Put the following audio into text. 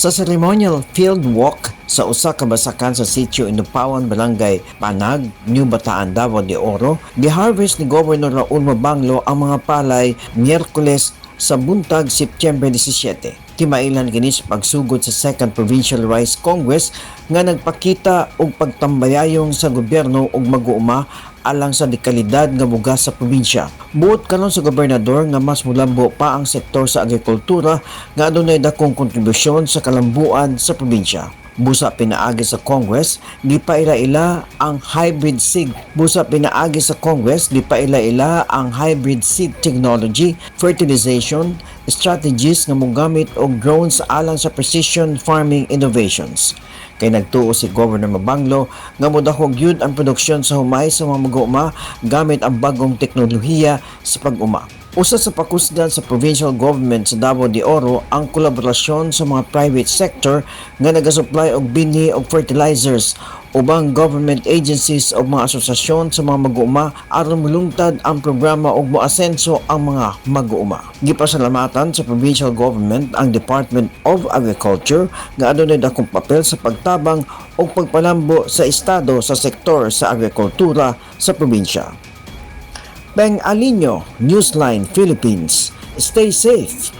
Sa ceremonial field walk sa usa ka basakan sa sitio Inupawan, Barangay Panag, New Bataan, Davao de Oro, gi-harvest ni Governor Raul Mabanglo ang mga palay Miyerkules sa buntag September 17. Timailan kini pagsugod sa Second Provincial Rice Congress nga nagpakita og pagtambayayong sa gobyerno og mag-uuma alang sa dekalidad nga bugas sa probinsya. Buot kanon sa gobernador nga mas mulambo pa ang sektor sa agrikultura nga adunay dakong kontribusyon sa kalambuan sa probinsya. Busa pinaagi sa Congress, di pa ila-ila ang hybrid seed. Busa pinaagi sa Congress, di pa ila-ila ang hybrid seed technology, fertilization, strategies nga mogamit og drones alang sa precision farming innovations. Kay nagtuo si Governor Mabanglo nga modahog yun ang produksyon sa humay sa mga mag-uuma gamit ang bagong teknolohiya sa pag-uma. Usa sa pakusgan sa provincial government sa Davao de Oro ang kolaborasyon sa mga private sector nga nagasupply og binhi og fertilizers ubang government agencies o mga asosasyon sa mga mag-uuma aron mulungtad ang programa og moasenso ang mga mag-uuma. Gipasalamatan sa provincial government ang Department of Agriculture nga adunay dakong papel sa pagtabang o pagpalambo sa estado sa sektor sa agrikultura sa probinsya. Peng Alinyo, Newsline Philippines. Stay safe